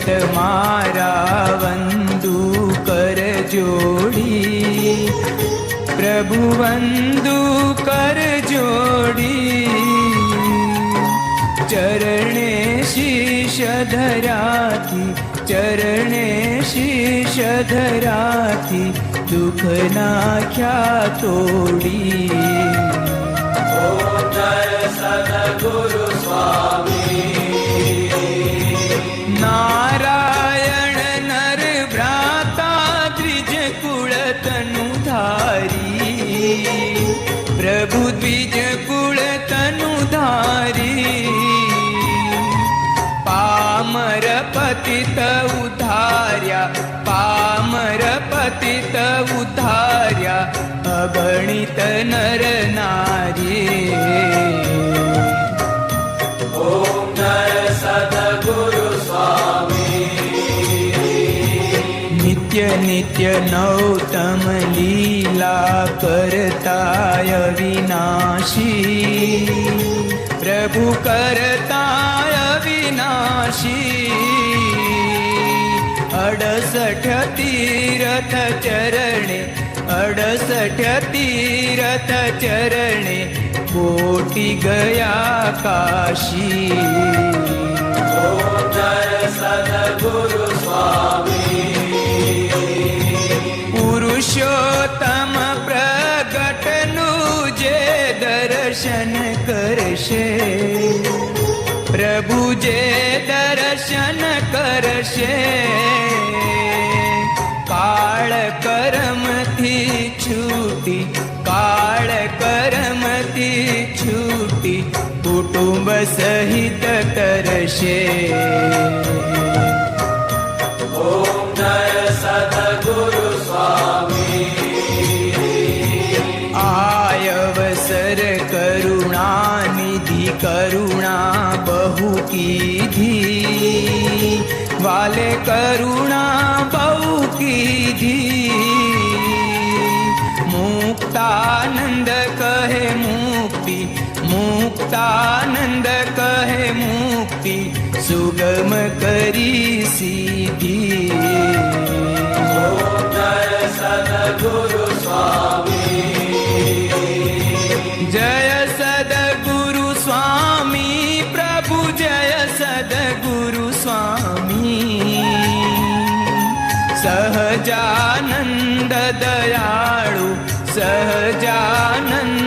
जट मारा वन्दु कर जोडी। प्रभु वन्दु कर जोडी। चरणे शीश धराति चरणे शीश धराति दुख नाख्या तोडी। गुरु स्वामी। पतित उधार्या पामर पतित उधार्या अगणित नर नारी। धार्याणित नर नार्यनित्य नौतम लीला करताय विनाशी। प्रभु करताय विनाशी। अडसठ तीरथ चरणे, अडसठ तीरथ चरणे, कोटि गया काशी। सदगुरु स्वामी पुरुषोत्तम प्रगटनु जे दर्शन करशे। प्रभु जे दर्शन करशे। सहित तरशे ओम जय सतगुरु करुणा निधि करुणा बहु की धी। वाले करुणा बहु की धी। मुक्तानंद कहे मुक्ति मुक्तानंद कहे मुक्ति सुगम करी सीधी जय सदगुरु स्वामी प्रभु जय सदगुरु स्वामी। सहजानंद दयाळु सहजानंद